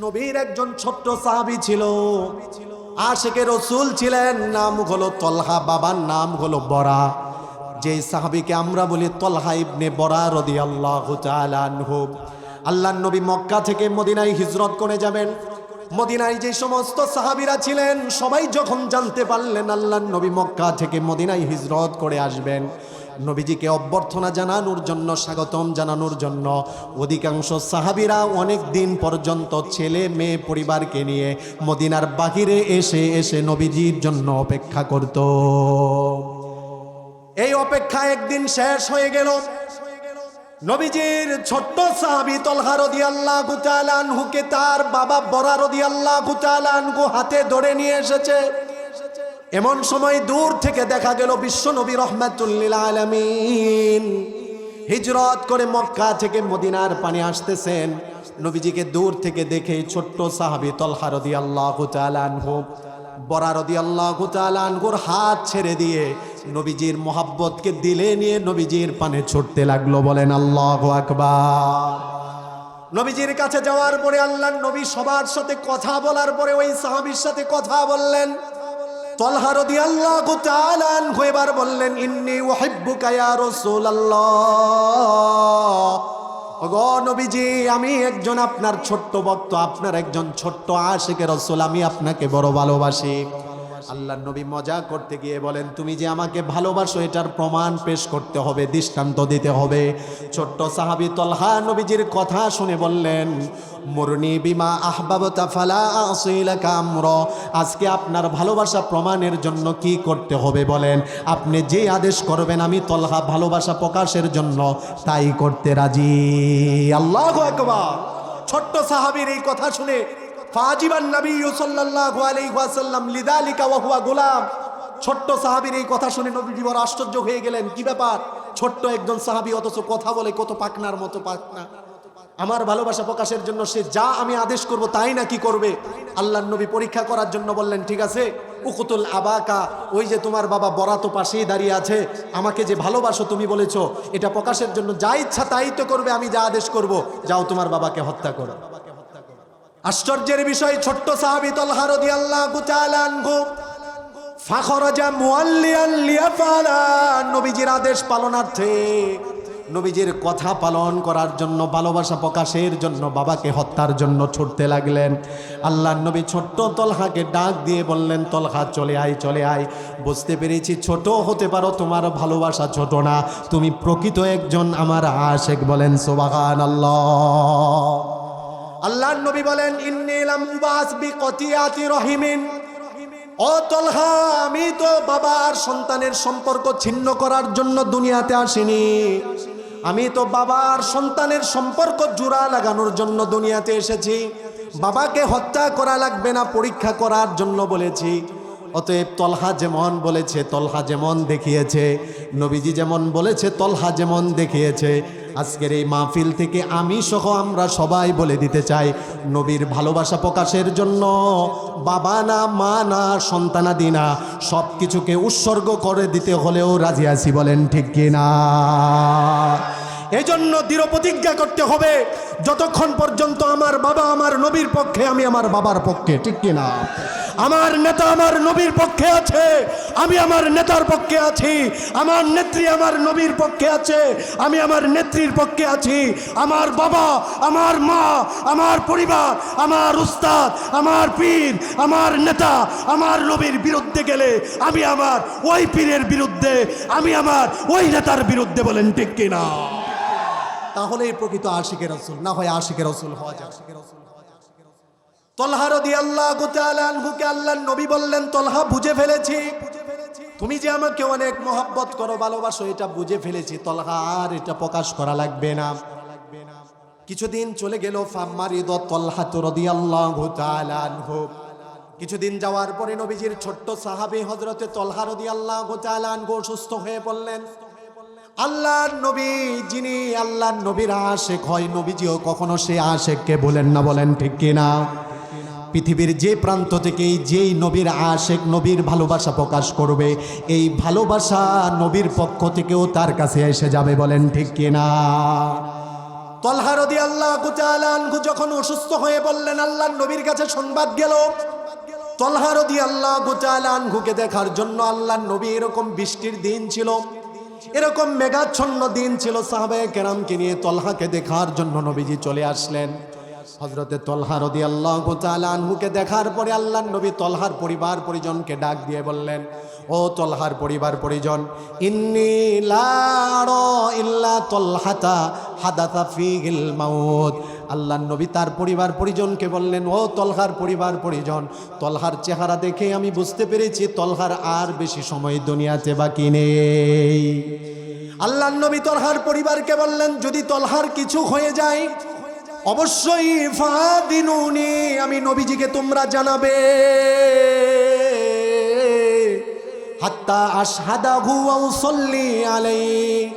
নবীর একজন ছোট্ট সাহাবি ছিল। আশেকে রসুল ছিলেন, নাম হলো তলহা, বাবার নাম হলো বরা। যে সাহাবিকে আমরা বলি তলহা ইবনে বরা রদি আল্লাহ আল্লাহ নবী মক্কা থেকে মদিনায় হিজরত করে যাবেন। মদিনায় যে সমস্ত সাহাবিরা ছিলেন, সবাই যখন জানতে পারলেন আল্লাহ নবী মক্কা থেকে মদিনায় হিজরত করে আসবেন। নবীজিকে অভ্যর্থনা জানানোর জন্য, স্বাগতম জানানোর জন্য অধিকাংশ সাহাবিরা অনেক দিন পর্যন্ত ছেলে মেয়ে পরিবারকে নিয়ে মদিনার বাহিরে এসে এসে নবীজির জন্য অপেক্ষা করত। এই অপেক্ষা একদিন শেষ হয়ে গেল। নবীজির ছোট্ট সাহাবি তলহা রদি আল্লাহ আনহুকে তার বাবা বরা রদি আল্লাহ আনহু হাতে ধরে নিয়ে এসেছে। এমন সময় দূর থেকে দেখা গেল বিশ্ব নবী রহমাতুল্লিল আলমিন। হিজরত করে মক্কা থেকে মদিনার পানি আসতেছেন। নবীজিকে দূর থেকে দেখে ছোট্ট সাহাবি তলহা রদি আল্লাহ আনহু, বরা রদি আল্লাহ আনহুর হাত ছেড়ে দিয়ে নবীজির মোহাব্বতকে দিলে নিয়ে নবীজির পানে ছুটতে লাগল, বলেন আল্লাহ আকবার। নবীজির কাছে যাওয়ার পরে আল্লাহ নবী সবার সাথে কথা বলার পরে ওই সাহাবির সাথে কথা বললেন। তলহা দি আল্লাহ গুতালান এবার বললেন, ইন্নি ওয়াহিব্বুকা ইয়া রসুল নবীজি, আমি একজন আপনার ছোট্ট ভক্ত, আপনার একজন ছোট্ট আশিকের রসুল, আমি আপনাকে বড় ভালোবাসি। আল্লাহ নবী মজা করতে গিয়ে বলেন, তুমি যে আমাকে ভালোবাসো, এটার প্রমাণ পেশ করতে হবে, দৃষ্টান্ত দিতে হবে। ছোট্ট সাহাবি তলহা নবীজির কথা শুনে বললেন, মুরনি বিমা আহবাবতা ফালা আসিলাকা আমর। আজকে আপনার ভালোবাসা প্রমাণের জন্য কি করতে হবে বলেন? আপনি যে আদেশ করবেন, আমি তলহা ভালোবাসা প্রকাশের জন্য তাই করতে রাজি। আল্লাহ আকবার। ছোট্ট সাহাবীর এই কথা শুনে ফাজিবান নবী সাল্লাল্লাহু আলাইহি ওয়াসাল্লাম লিদালিকা ওয়া হুয়া গোলাম। ছোট্ট সাহাবীর এই কথা শুনে বড় আশ্চর্য হয়ে গেলেন। কি ব্যাপার? ছোট্ট একজন সাহাবী অথচ কথা বলে কত পাকনার মতো পাকনা। আমার ভালোবাসা প্রকাশের জন্য সে যা আমি আদেশ করব তাই না কি করবে? আল্লাহ নবী পরীক্ষা করার জন্য বললেন, ঠিক আছে, উকুতুল আবাকা, ওই যে তোমার বাবা বরাত পাশেই দাঁড়িয়ে আছে, আমাকে যে ভালোবাসো তুমি বলেছ, এটা প্রকাশের জন্য যা ইচ্ছা তাই তো করবে, আমি যা আদেশ করব, যাও তোমার বাবাকে হত্যা করো। আশ্চর্যের বিষয়, ছোট্ট সাহাবি তলহা রাদিয়াল্লাহু তাআলা আনহু। ফাখরাজা মুআল্লিয়ান লিয়াফালা, নবীজির আদেশ পালনার্থে। নবীজির কথা পালন করার জন্য, ভালোবাসা প্রকাশের জন্য বাবাকে হত্যার জন্য ছুটতে লাগলেন। আল্লাহ নবী ছোট্ট তলহাকে ডাক দিয়ে বললেন, তলহা, চলে আয় চলে আয়। বুঝতে পেরেছি, ছোট হতে পারো, তোমার ভালোবাসা ছোট না। তুমি প্রকৃত একজন আমার আশেক বলেন সোবাহান আল্লাহ আল্লাহর নবী বলেন ইন্নিলাম উবাস বি কতিয়াতি রহিমিন। ও তলহা, আমি তো বাবার সন্তানের সম্পর্ক ছিন্ন করার জন্য দুনিয়াতে আসিনি। আমি তো বাবার সন্তানের সম্পর্ক জোড়া লাগানোর জন্য দুনিয়াতে এসেছি। বাবাকে হত্যা করা লাগবে না, পরীক্ষা করার জন্য বলেছি। অতএব তলহা যেমন বলেছে, তলহা যেমন দেখিয়েছে, নবীজি যেমন বলেছে, তলহা যেমন দেখিয়েছে আজকের এই মাহফিল থেকে আমি সহ আমরা সবাই বলে দিতে চাই, নবীর ভালোবাসা প্রকাশের জন্য বাবা না, মা না সন্তানাদি না সব কিছুকে উৎসর্গ করে দিতে হলেও রাজি আছি বলেন ঠিক কিনা এই জন্য দৃঢ় প্রতিজ্ঞা করতে হবে, যতক্ষণ পর্যন্ত আমার বাবা আমার নবীর পক্ষে, আমি আমার বাবার পক্ষে, ঠিক কিনা আমার নেতা আমার নবীর পক্ষে আছে। আমি আমার নেতার পক্ষে আছি। আমার নেত্রী আমার নবীর পক্ষে আছে। আমি আমার নেত্রীর পক্ষে আছি। আমার বাবা, আমার মা, আমার পরিবার, আমার উস্তাদ, আমার পীর, আমার নেতা, আমার নবীর বিরুদ্ধে গেলে আমি আমার ওই পীরের বিরুদ্ধে, আমি আমার ওই নেতার বিরুদ্ধে বলেন ঠিক কিনা? তাহলেই প্রকৃত আশিকের রসুল, না হয় আশিকের রসুল হওয়া যায় তলহা রদি আল্লাহ নবী বললেন, তলহা, বুঝে ফেলেছি। তুমি যে আমাকে অনেক মহব্বত করো, ভালোবাসো, এটা বুঝে ফেলেছি। তলহা, আর এটা প্রকাশ করা লাগবে না। কিছুদিন চলে গেল ফাম্মারিদ আল্লাহ কিছুদিন যাওয়ার পরে নবীজির ছোট্ট সাহাবি হজরতে তলহা রদি আল্লাহ আনহু অসুস্থ হয়ে পড়লেন। আল্লাহর নবী, যিনি আল্লাহর নবীর আশেক হয়, নবীজিও কখনো সে আশেককে বলেন না, বলেন ঠিক কিনা? পৃথিবীর যে প্রান্ত থেকেই যেই নবীর আশেক, নবীর ভালোবাসা প্রকাশ করবে, এই ভালোবাসা নবীর পক্ষ থেকেও তার কাছে এসে যাবে বলেন ঠিক কিনা তলহা রদি আল্লাহ আনহু যখন অসুস্থ হয়ে বললেন আল্লাহ নবীর কাছে সংবাদ গেল। তলহা রদি আল্লাহ আনহুকে দেখার জন্য আল্লাহ নবী এরকম বৃষ্টির দিন ছিল, এরকম মেঘাচ্ছন্ন দিন ছিল সাহাবে কেরামকে নিয়ে তলহাকে দেখার জন্য নবীজি চলে আসলেন। হজরতে তলহা রদি আল্লাহ আনহুকে দেখার পরে আল্লাহ নবী তলহার পরিবার পরিজনকে ডাক দিয়ে বললেন, ও তলহার পরিবার পরিজন, ইন্নি ইল্লা তলহাতা হাদাতা ফিহিল মাউত। আল্লাহ নবী তার পরিবার পরিজনকে বললেন, ও তলহার পরিবার পরিজন, তলহার চেহারা দেখে আমি বুঝতে পেরেছি তলহার আর বেশি সময় দুনিয়াতে বাকি নেই। আল্লাহ নবী তলহার পরিবারকে বললেন, যদি তলহার কিছু হয়ে যায় অবশ্যই ফাদিনুনি, আমি নবীজিকে তোমরা জানাবে। হাত্তা আশহাদাহু আও সল্লি আলাইহি।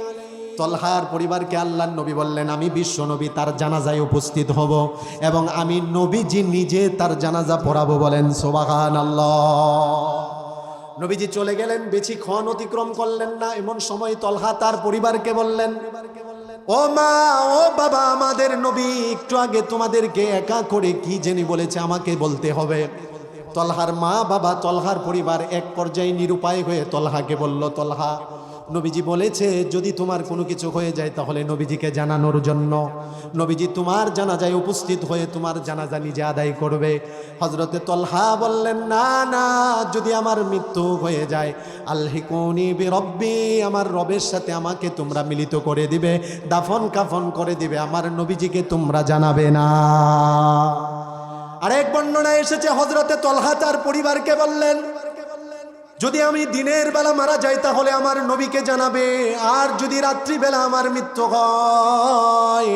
তলহার পরিবারকে আল্লাহ নবী বললেন, আমি বিশ্ব নবী, তার জানাজায় উপস্থিত হব এবং আমি নবীজি নিজে তার জানাজা পড়াবো বলেন সোবাহান আল্লাহ নবীজি চলে গেলেন বেছি ক্ষণ অতিক্রম করলেন না, এমন সময় তলহা তার পরিবারকে বললেন ও মা, ও বাবা, আমাদের নবী, একটু আগে তোমাদেরকে একা করে কি জেনে বলেছে আমাকে বলতে হবে? তলহার মা বাবা, তলহার পরিবার এক পর্যায়ে নিরুপায় হয়ে তলহাকে বলল, তলহা নবীজি বলেছে, যদি তোমার কোনো কিছু হয়ে যায় তাহলে নবীজিকে জানানোর জন্য। নবীজি তোমার জানাজায় উপস্থিত হয়ে তোমার জানাজা নিজে আদায় করবে। হজরতে তলহা বললেন, না না, যদি আমার মৃত্যু হয়ে যায়, আল্হিকুনি রব্বি আমার রবের সাথে আমাকে তোমরা মিলিত করে দিবে, দাফন কাফন করে দিবে, আমার নবীজিকে তোমরা জানাবে না। আরেক বর্ণনা এসেছে হজরতে তলহা তার পরিবারকে বললেন যদি আমি দিনের বেলা মারা যাই, তাহলে আমার নবীকে জানাবে। আর যদি রাত্রিবেলা আমার মৃত্যু হয়,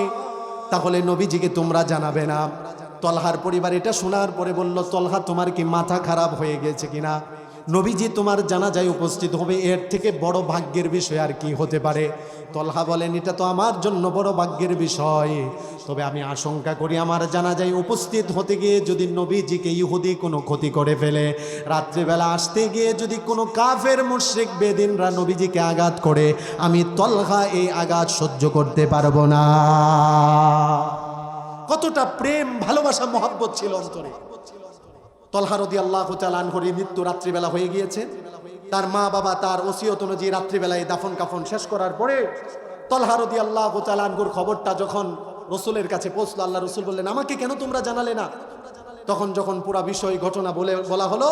তাহলে নবীজিকে তোমরা জানাবে না। তলহার পরিবার এটা শোনার পরে বলল, তলহা, তোমার কি মাথা খারাপ হয়ে গেছে কিনা? নবীজি তোমার জানাজায় উপস্থিত হবে, এর থেকে বড় ভাগ্যের বিষয় আর কি হতে পারে? তলহা বলেন, এটা তো আমার জন্য বড় ভাগ্যের বিষয়। তবে আমি আশঙ্কা করি আমার জানাজায় উপস্থিত হতে গিয়ে যদি নবীজিকে ইহুদি কোনো ক্ষতি করে ফেলে, রাত্রিবেলা আসতে গিয়ে যদি কোনো কাফের মুশ্রিক বেদিনরা নবীজিকে আঘাত করে, আমি তলহা এই আঘাত সহ্য করতে পারব না। কতটা প্রেম, ভালোবাসা, মহাব্বত ছিল অন্তরে। তলহারদি আল্লাহ আনহরি মৃত্যু রাত্রিবেলা হয়ে গিয়েছে। তার মা বাবা, তার ওসিয়ত অনুযায়ী রাত্রিবেলায় দাফন কাফন শেষ করার পরে তলহারদি আল্লাহ আনহুর খবরটা যখন রসুলের কাছে পৌঁছলো, আল্লাহ রসুল বললেন, আমাকে কেন তোমরা জানালে না? তখন যখন পুরা বিষয়, ঘটনা বলে, বলা হলো,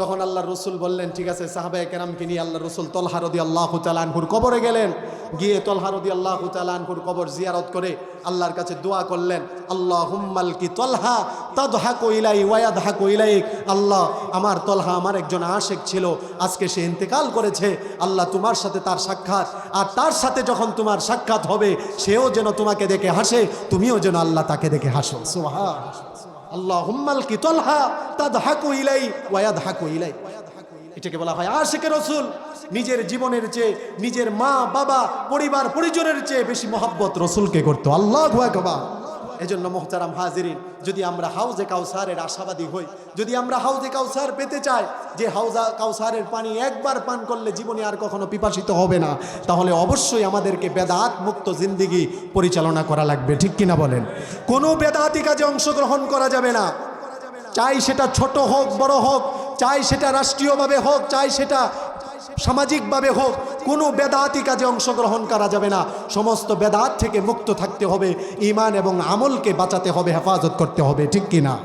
তখন আল্লাহ রসুল বললেন, ঠিক আছে, সাহাবায় কেরামকে নিয়ে আল্লাহ রসুল তলহারদি আল্লাহ আনহুর কবরে গেলেন। গিয়ে তলহারদি আল্লাহ আনহুর কবর জিয়ারত করে আল্লাহর কাছে দোয়া করলেন আল্লাহ হুম্মাল কি তলহা তাদহা কইলাই ওয়াদ হা কইলাই আল্লাহ, আমার তলহা আমার একজন আশেক ছিল, আজকে সে ইন্তেকাল করেছে। আল্লাহ তোমার সাথে তার সাক্ষাৎ, আর তার সাথে যখন তোমার সাক্ষাৎ হবে, সেও যেন তোমাকে দেখে হাসে, তুমিও যেন আল্লাহ তাকে দেখে হাসো। সোহা আল্লাহ হুম্মাল কি তলহা তাদ হাকু ইলাই ওয়াদ হাকু ইলাই এটাকে বলা হয় আশেকে রসুল। নিজের জীবনের চেয়ে নিজের মা, বাবা, পরিবার, পরিজনের চেয়ে বেশি মহাব্বত রসুলকে করতো। আল্লাহ আকবার। এজন্য মোহতারাম হাজিরিন, যদি আমরা হাউজে কাউসারের আশাবাদী হই, যদি আমরা হাউজে কাউসার পেতে চাই, যে হাউজা কাউসারের পানি একবার পান করলে জীবনে আর কখনো পিপাসিত হবে না, তাহলে অবশ্যই আমাদেরকে বেদাত মুক্ত জিন্দিগি পরিচালনা করা লাগবে। ঠিক কিনা বলেন? কোনো বেদাতি কাজে অংশগ্রহণ করা যাবে না। চাই সেটা ছোট হোক, বড় হোক চাই সেটা রাষ্ট্রীয়ভাবে হোক, চাই সেটা সামাজিকভাবে হোক, কোনো বেদাতি কাজে অংশগ্রহণ করা যাবে না। সমস্ত বেদাত থেকে মুক্ত থাকতে হবে ইমান এবং আমলকে বাঁচাতে হবে, হেফাজত করতে হবে, ঠিক কিনা?